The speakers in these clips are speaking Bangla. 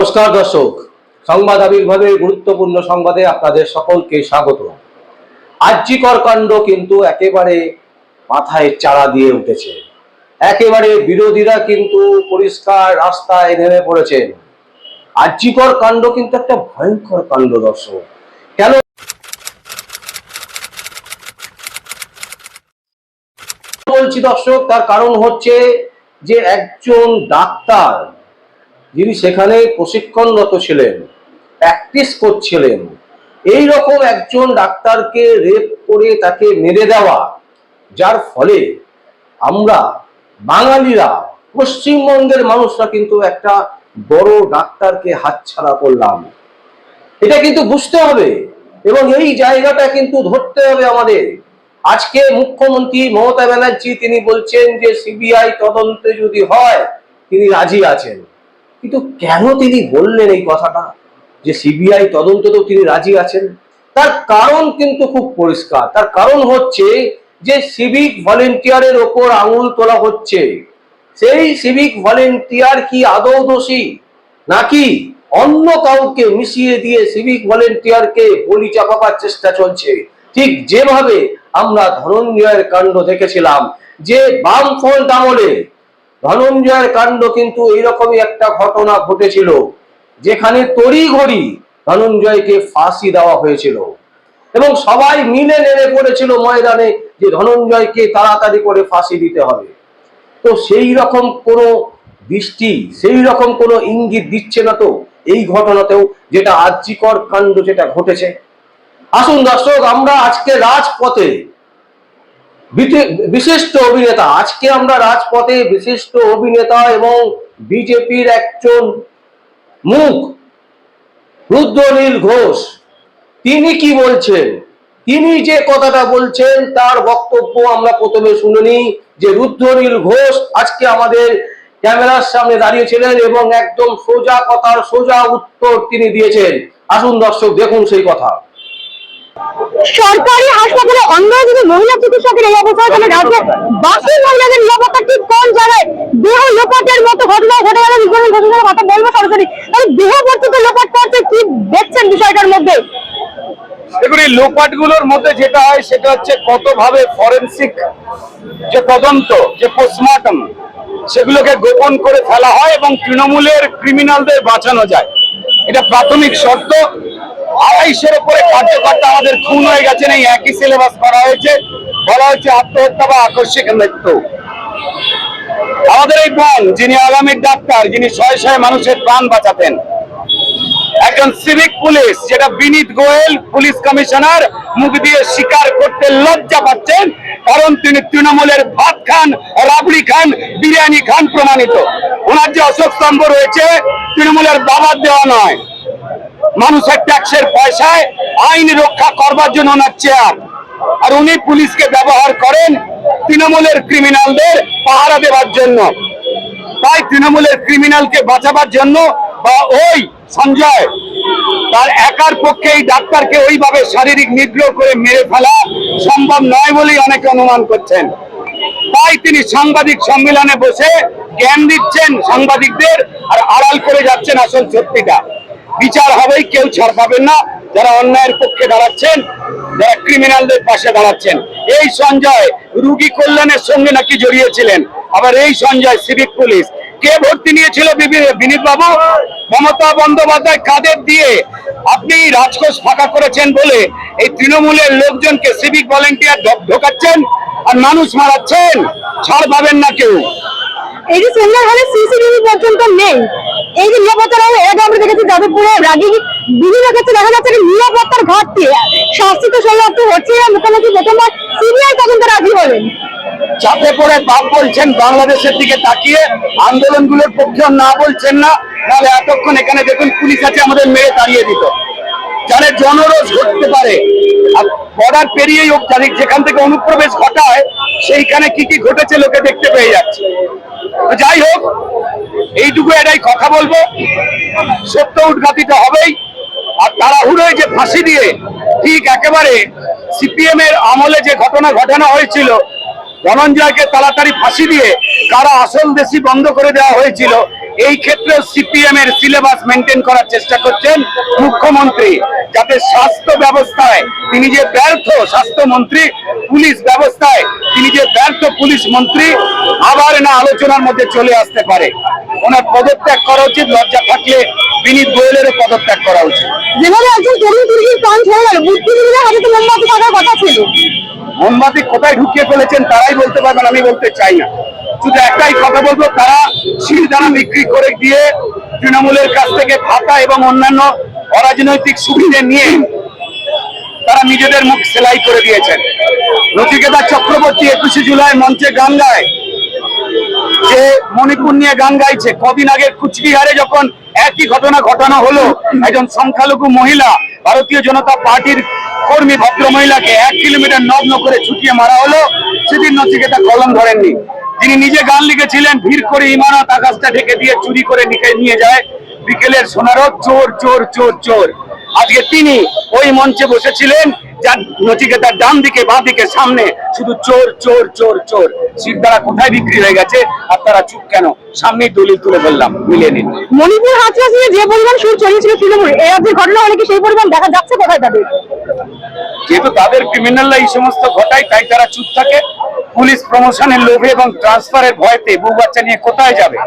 নমস্কার দর্শক, সংবাদ আবির্ভাবের গুরুত্বপূর্ণ সংবাদে আপনাদের সকলকে স্বাগত। আর্যিকর কাণ্ড কিন্তু একেবারে মাথায় চারা দিয়ে উঠেছে। একেবারে বিরোধীরা কিন্তু পরিষ্কার রাস্তায় নেমে পড়েছেন। আর্যিকর কাণ্ড কিন্তু একটা ভয়ঙ্কর কাণ্ড দর্শক। কেন বলছি দর্শক, তার কারণ হচ্ছে যে একজন ডাক্তার যিনি সেখানে প্রশিক্ষণরত ছিলেন প্র্যাকটিস করছিলেন এই রকম একজন ডাক্তারকে রেপ করে তাকে মেরে দেওয়া, যার ফলে আমরা বাঙালিরা, পশ্চিমবঙ্গের মানুষরা কিন্তু একটা বড় ডাক্তারকে হাতছাড়া করলাম। এটা কিন্তু বুঝতে হবে এবং এই জায়গাটা কিন্তু ধরতে হবে আমাদের। আজকে মুখ্যমন্ত্রী মমতা ব্যানার্জি, তিনি বলছেন যে সিবিআই তদন্তে যদি হয়, তিনি রাজি আছেন। কিন্তু কেন তিনি বললেন এই কথাটা? যে সিবিআই তদন্ত তো তিনি রাজি আছেন। তার কারণ কিন্তু খুব পরিষ্কার। তার কারণ হচ্ছে যে সিভিক ভলেন্টিয়ারের ওপর আঙুল তোলা হচ্ছে। সেই সিভিক ভলেন্টিয়ার কি আদৌ দোষী? নাকি অন্য কাউকে মিশিয়ে দিয়ে সিভিক ভলেন্টিয়ারকে বলি চাপাবার চেষ্টা চলছে? ঠিক যেভাবে আমরা ধনঞ্জয়ের কাণ্ড দেখেছিলাম, যে বামফ্রন্ট আমলে ধনঞ্জয়ের কাণ্ড কিন্তু এইরকমই একটা ঘটনা ঘটেছিল, যেখানে তড়িঘড়ি ধনঞ্জয়কে ফাঁসি দেওয়া হয়েছিল। এবং সবাই মিলে নেমে পড়েছিল ময়দানে যে ধনঞ্জয়কে তাড়াতাড়ি করে ফাঁসি দিতে হবে। তো সেই রকম কোনো দৃষ্টি সেই রকম কোনো ইঙ্গিত দিচ্ছে না তো এই ঘটনাতেও, যেটা আর্যিকর কাণ্ড যেটা ঘটেছে। আসুন দর্শক, আমরা আজকে রাজপথে বিশিষ্ট অভিনেতা। আজকে আমরা রাজপথে বিশিষ্ট অভিনেতা এবং বিজেপির একজন মুখ, রুদ্রনীল ঘোষ। তিনি কি বলছেন? তিনি যে কথাটা বলছেন, তার বক্তব্য আমরা প্রথমে শুনিনি যে রুদ্রনীল ঘোষ আজকে আমাদের ক্যামেরার সামনে দাঁড়িয়েছিলেন এবং একদম সোজা কথার সোজা উত্তর তিনি দিয়েছেন। আসুন দর্শক, দেখুন সেই কথা। সরকারি হাসপাতালে অন্য যদি মহিলা চিকিৎসকের এই অবস্থা তাহলে রাজ্যে বাকি মহিলাদের নিরাপত্তা ঠিক কোন জায়গায়? দেহ লোপাটের মতো ঘটনা ঘটে গেলে বিজ্ঞানী কথা বলব সরাসরি। তাহলে দেহ বর্তিত লোপাট করছে কি দেখছেন বিষয়টার মধ্যে? দেখুন, এই লোপাটগুলোর মধ্যে যেটা হয়, সেটা হচ্ছে কতভাবে ফরেন্সিক যে তদন্ত, যে পোস্টমর্টম, সেগুলোকে গোপন করে ফেলা হয় এবং তৃণমূলের ক্রিমিনালদের বাঁচানো যায়। এটা প্রাথমিক শর্ত। আড়াইশের উপরে কার্যকর্তা আমাদের খুন হয়ে গেছেন এই একই সিলেবাস করা হয়েছে। বলা হচ্ছে আত্মহত্যা বা আকস্মিক মৃত্যু। আমাদের এই বোন, যিনি আগামীর ডাক্তার, যিনি শয়ে শয়ে মানুষের প্রাণ বাঁচাতেন, একজন সিভিক পুলিশ যেটা বিনীত গোয়েল পুলিশ কমিশনার মুখ দিয়ে স্বীকার করতে লজ্জা পাচ্ছেন, কারণ তিনি তৃণমূলের ভাত খান, রাবড়ি খান, বিরিয়ানি খান প্রমাণিত। ওনার যে অশোক স্তম্ভ রয়েছে, তৃণমূলের বাবার দেওয়া নয়। মানুষের ট্যাক্সের পয়সায় আইন রক্ষা করবার জন্য ওনার চেয়ার আর উনি পুলিশকে ব্যবহার করেন তৃণমূলের ক্রিমিনালদের পাহারা দেওয়ার জন্য। তাই তৃণমূলের ক্রিমিনালকে বাঁচাবার জন্য বা ওই সঞ্জয়, তার একার পক্ষে এই ডাক্তারকে ওইভাবে শারীরিক নিগ্রহ করে মেরে ফেলা সম্ভব নয় বলেই অনেকে অনুমান করছেন। তাই তিনি সাংবাদিক সম্মেলনে বসে জ্ঞান দিচ্ছেন সাংবাদিকদের আর আড়াল করে যাচ্ছেন আসল সত্যিটা। বিচার হবেই, কেউ ছাড় পাবেন না। যারা অন্যায়ের পক্ষে দাঁড়াচ্ছেন, যারা ক্রিমিনালদের পাশে দাঁড়াচ্ছেন, এই সঞ্জয় রুগী কল্যাণের সঙ্গে নাকি জড়িয়েছিলেন? আবার এই সঞ্জয় সিভিক পুলিশ কে ভর্তি নিয়েছিল বিনীত বাবু মমতা বন্দ্যোপাধ্যায় কাদের দিয়ে? আপনি রাজকোষ ফাঁকা করেছেন বলে এই তৃণমূলের লোকজনকে সিভিক ভলেন্টিয়ার ঢোকাচ্ছেন আর মানুষ মারাচ্ছেন? ছাড় পাবেন না কেউ। এই যে সেমিনার হলে সিসিটিভি পর্যন্ত নেই। এই যে নিরাপত্তার অভাব, এর আমরা দেখেছি যাদবপুরে রাগি বিভিন্ন ক্ষেত্রে দেখা যাচ্ছে নিরাপত্তার ঘাটতি। শাস্তি তো সমাপ্ত হচ্ছে না মুখ্যমন্ত্রী প্রথমবার সিবিআই তদন্ত রাজি হলেন। চাপে পড়ে বাপ বলছেন বাংলাদেশের দিকে তাকিয়ে আন্দোলনগুলোর পক্ষে না বলছেন না তাহলে এতক্ষণ এখানে দেখুন পুলিশ আছে আমাদের মেরে তাড়িয়ে দিত। যারা জনরোষ ঘটতে পারে বর্ডার পেরিয়েই যেখান থেকে অনুপ্রবেশ ঘটায় সেইখানে কি কি ঘটেছে লোকে দেখতে পেয়ে যাচ্ছে। যাই হোক, এইটুকু এটাই কথা বলব। সত্য উদ্ঘাটিত হবেই। আর তাড়াহুড়োয় যে ফাঁসি দিয়ে, ঠিক একেবারে সিপিএম এর আমলে যে ঘটনা ঘটানো হয়েছিল, ধনঞ্জয়কে তাড়াতাড়ি ফাঁসি দিয়ে কারা আসল দেশি বন্ধ করে দেওয়া হয়েছিল, এই ক্ষেত্রে সিপিএম এর সিলেবাস মেনটেন করার চেষ্টা করছেন মুখ্যমন্ত্রী, যাতে স্বাস্থ্য ব্যবস্থায় তিনি যে ব্যর্থ স্বাস্থ্যমন্ত্রী, পুলিশ ব্যবস্থায় তিনি যে ব্যর্থ পুলিশ মন্ত্রী আবার না আলোচনার মধ্যে চলে আসতে পারে। ওনার পদত্যাগ করা উচিত লজ্জা থাকলে বিনীত গোয়েলেরও পদত্যাগ করা উচিত। যেভাবে একজন তরুণ তুর্কির প্রাণ ছেড়ে গেল বুদ্ধিজীবীদের হাতে তো মোমবাতি থাকার কথা ছিল। মোমবাতি কোথায় ঢুকিয়ে ফেলেছেন তারাই বলতে পারবেন আমি বলতে চাই না। শুধু একটাই কথা বলব তারা শিলদানা বিক্রি করে দিয়ে তৃণমূলের কাছ থেকে ভাতা এবং অন্যান্য অরাজনৈতিক সুবিধে নিয়ে তারা নিজেদের মুখ সেলাই করে দিয়েছেন। নচিকেতা চক্রবর্তী একুশে জুলাই মঞ্চে গান গায়। যে মণিপুর নিয়ে গান গাইছে, কদিন আগে কুচবিহারে যখন একই ঘটনা ঘটানো হলো, একজন সংখ্যালঘু মহিলা, ভারতীয় জনতা পার্টির কর্মী ভদ্র মহিলাকে এক কিলোমিটার নগ্ন করে ছুটিয়ে মারা হলো। সেদিন নচিকেতা কলম ধরেননি। তিনি নিজে গান লিখেছিলেন, ভিড় করে ইমানত আকাশটা ঢেকে দিয়ে চুরি করে নিয়ে যায় বিকেলের সোনারও চোর চোর চোর চোর। আজকে তিনি ওই মঞ্চে বসেছিলেন। যার নচিকেতার ডান দিকে বাঁ দিকে সামনে শুধু চোর চোর চোর চোর। শিরদারা কোথায় বিক্রি হয়ে গেছে আর তারা চুপ কেন? সামনেই দলিল তুলে ফেললাম মিলিয়ে নিন। মণিপুর নিয়ে যে পরিমাণ সুর চড়িয়েছিল তৃণমূল রাজ্যের ঘটনা হলে কি সেই পরিমাণ দেখা যাচ্ছে কোথায় তাদের? যেহেতু তাদের ক্রিমিনালরা এই সমস্ত ঘটায় তাই তারা চুপ থাকে। পুলিশ প্রমোশনের লোভে এবং ট্রান্সফারের ভয়তে বউ বাচ্চা নিয়ে কোথায় যাবে?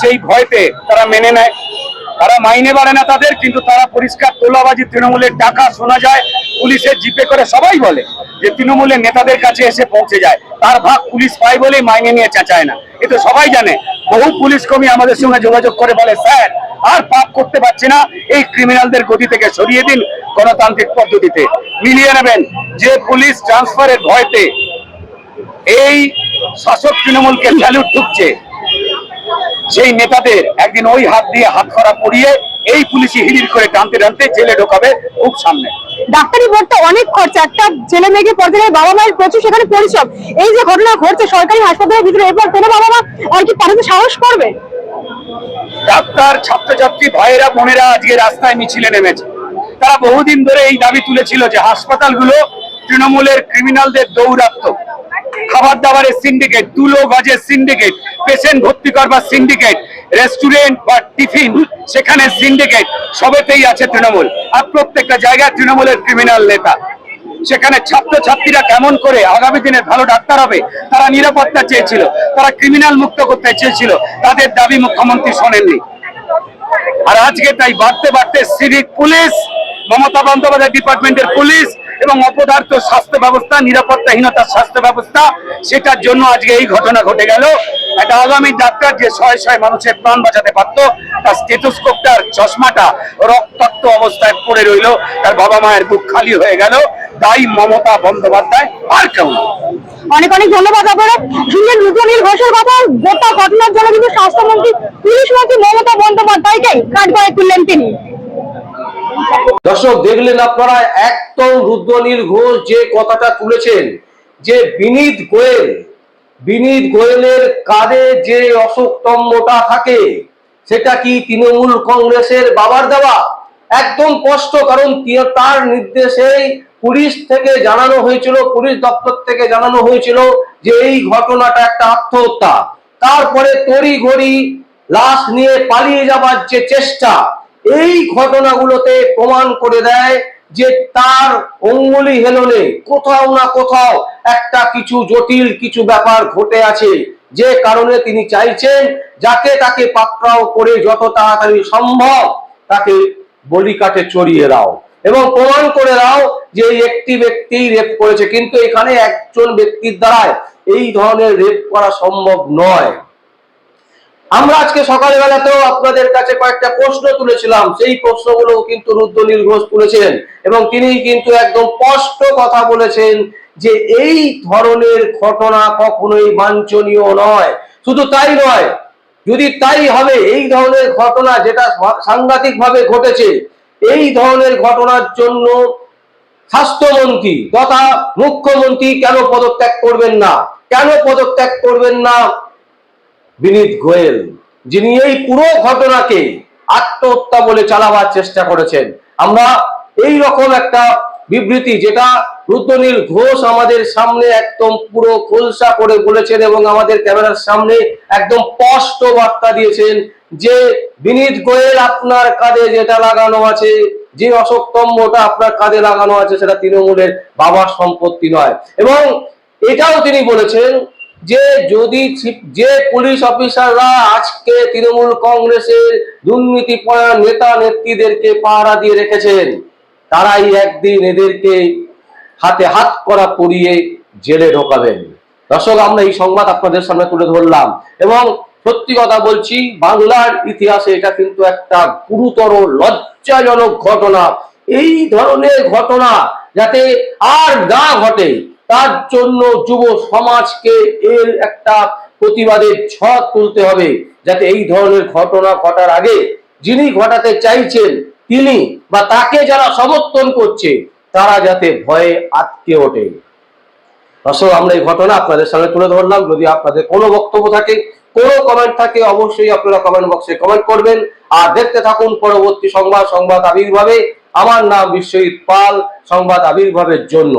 সেই ভয়তে তারা মেনে নেয়। তারা মাইনে বাড়ে না তাদের, কিন্তু তারা পরিষ্কার তোলাবাজি, তৃণমূলের টাকা শোনা যায়, পুলিশের জিপে করে সবাই বলে যে তৃণমূলের নেতাদের কাছে এসে পৌঁছে যায়। তার ভাগ পুলিশ পায় বলেই মাইনে নিয়ে চেঁচায় না। এ তো সবাই জানে, বহু পুলিশ কর্মী আমাদের সঙ্গে যোগাযোগ করে বলে, স্যার, আর পাপ করতে পারছি না। এই ক্রিমিনালদের গতি থেকে সরিয়ে দিন গণতান্ত্রিক পদ্ধতিতে। মিলিয়ে নেবেন যে পুলিশ ট্রান্সফারের ভয়তে এই শাসক তৃণমূলকে স্যালুট ঠুকছে। সেই নেতাদের একদিন ওই হাত দিয়ে হাত করা পড়িয়ে এই পুলিশি হিড়ির করে টানতে টানতে জেলে ঢোকাবে খুব সামনে। ডাক্তারি পড়তে অনেক খরচা একটা ছেলে মেয়েকে পড়তে বাবা মায়ের প্রচুর সেখানে পরিশ্রম। এই যে ঘটনা ঘটছে সরকারি হাসপাতালের ভিতরে এরপর কোনো বাবা মা আর কি পাঠাতে সাহস করবে? ডাক্তার ছাত্রছাত্রী ভাইয়েরা বোনেরা আজকে রাস্তায় মিছিলে নেমেছে। তারা বহুদিন ধরে এই দাবি তুলেছিল যে হাসপাতালগুলো তৃণমূলের ক্রিমিনালদের দৌরাত্ম খাবার দাবারের সিন্ডিকেট তুলো গজের সিন্ডিকেট পেশেন্ট ভর্তি করবার সিন্ডিকেট রেস্টুরেন্ট বা টিফিন সেখানে সিন্ডিকেট সবেতেই আছে তৃণমূল। আর প্রত্যেকটা জায়গায় তৃণমূলের ক্রিমিনাল নেতা। সেখানে ছাত্রছাত্রীরা কেমন করে আগামী দিনে ভালো ডাক্তার হবে, তারা নিরাপত্তা চেয়েছিল, তারা ক্রিমিনাল মুক্ত করতে চেয়েছিল, তাদের দাবি মুখ্যমন্ত্রী শোনেননি। আর আজকে তাই বাড়তে বাড়তে সিভিক পুলিশ, মমতা বন্দ্যোপাধ্যায় ডিপার্টমেন্টের পুলিশ এবং অপদার্থ স্বাস্থ্য ব্যবস্থা, নিরাপত্তাহীনতার স্বাস্থ্য ব্যবস্থা, সেটার জন্য আজকে এই ঘটনা ঘটে গেল। একটা আগামী ডাক্তার যে শয়ে শয়ে মানুষের প্রাণ বাঁচাতে পারত, তার স্টেথোস্কোপটার চশমাটা রক্তাক্ত অবস্থায় পড়ে রইল। তার বাবা মায়ের বুক খালি হয়ে গেল। তাই মমতা বন্দ্যোপাধ্যায় আর কেউ অনেক অনেক ধন্যবাদ আপনারা। শুনলেন রুদ্রনীল ঘোষের কথা। গোটা ঘটনার জন্য কিন্তু স্বাস্থ্যমন্ত্রী পুলিশ মন্ত্রী মমতা বন্দ্যোপাধ্যায়কেই কাঠগড়ায় তুললেন তিনি। দর্শক, দেখলেন আপনারা, একদম রুদ্রনীল ঘোষ যে কথাটা তুলেছেন, যে বিনীত গোয়েল, বিনীত গোয়েলের কাঁধে যে অশোকতম্বটা থাকে, সেটা কি তৃণমূল কংগ্রেসের বাবার দেওয়া? একদম স্পষ্ট, কারণ তার নির্দেশেই পুলিশ থেকে জানানো হয়েছিল, পুলিশ দপ্তর থেকে জানানো হয়েছিল যে এই ঘটনাটা একটা আত্মহত্যা। তারপরে তড়ি ঘড়ি লাশ নিয়ে পালিয়ে যাবার যে চেষ্টা এই ঘটনাগুলোতে প্রমাণ করে দেয় যে তার অঙ্গুলি হেলনে কোথাও না কোথাও একটা কিছু জটিল কিছু ব্যাপার ঘটে আছে। যে কারণে তিনি চাইছেন যাকে তাকে পাকড়াও করে যত তাড়াতাড়ি সম্ভব তাকে বলিকাঠে চড়িয়ে দাও এবং প্রমাণ করে দাও যে একটি ব্যক্তি রেপ করেছে। কিন্তু এখানে একজন ব্যক্তির দ্বারায় এই ধরনের রেপ করা সম্ভব নয়। আমরা আজকে সকালবেলাতেও আপনাদের কাছে কয়েকটা প্রশ্ন তুলেছিলাম। সেই প্রশ্নগুলো কিন্তু রুদ্রনীল ঘোষ তুলেছেন এবং তিনি কিন্তু একদম স্পষ্ট কথা বলেছেন যে এই ধরনের ঘটনা কখনোই বাঞ্ছনীয় নয়। শুধু তাই নয়, যদি তাই হবে, এই ধরনের ঘটনা যেটা সাংঘাতিক ভাবে ঘটেছে, এই ধরনের ঘটনার জন্য স্বাস্থ্যমন্ত্রী তথা মুখ্যমন্ত্রী কেন পদত্যাগ করবেন না? কেন পদত্যাগ করবেন না? বিনীত গোয়েল, যিনি এই পুরো ঘটনাকে আত্মহত্যা বলে চালাবার চেষ্টা করেছেন। আমরা এই রকম একটা বিবৃতি যেটা রুদ্রনীল ঘোষ আমাদের সামনে একদম পুরো খোলসা করে বলেছেন এবং আমাদের ক্যামেরার সামনে একদম স্পষ্ট বার্তা দিয়েছেন যে বিনীত গোয়েল আপনার কাঁধে যেটা লাগানো আছে, যে অশোকতম্বটা আপনার কাঁধে লাগানো আছে, সেটা তৃণমূলের বাবার সম্পত্তি নয়। এবং এটাও তিনি বলেছেন যে যদি যে পুলিশ অফিসাররা আজকে তৃণমূল কংগ্রেসের দুর্নীতিপরায়ণ নেতা নেত্রীদেরকে পাহারা দিয়ে রেখেছেন, তারাই একদিন এদেরকে হাতে হাত করা পরিয়ে জেলে ঢোকাবেন। দর্শক, আমরা এই সংবাদ আপনাদের সামনে তুলে ধরলাম এবং সত্যি কথা বলছি, বাংলার ইতিহাসে এটা কিন্তু একটা গুরুতর লজ্জাজনক ঘটনা। এই ধরনের ঘটনা যাতে আর না ঘটে তার জন্য যুব সমাজকে এর একটা প্রতিবাদের ঝড় তুলতে হবে, যাতে এই ধরনের ঘটনা ঘটার আগে যিনি ঘটাতে চাইছেন, তিনি বা তাকে যারা সমর্থন করছে, তারা যাতে ভয়ে আটকে ওঠে। দর্শক, আমরা এই ঘটনা আপনাদের সামনে তুলে ধরলাম। যদি আপনাদের কোনো বক্তব্য থাকে, কোনো কমেন্ট থাকে, অবশ্যই আপনারা কমেন্ট বক্সে কমেন্ট করবেন। আর দেখতে থাকুন পরবর্তী সংবাদ সংবাদ আবির্ভাবে। আমার নাম বিশ্বজিৎ পাল, সংবাদ আবির্ভাবের জন্য।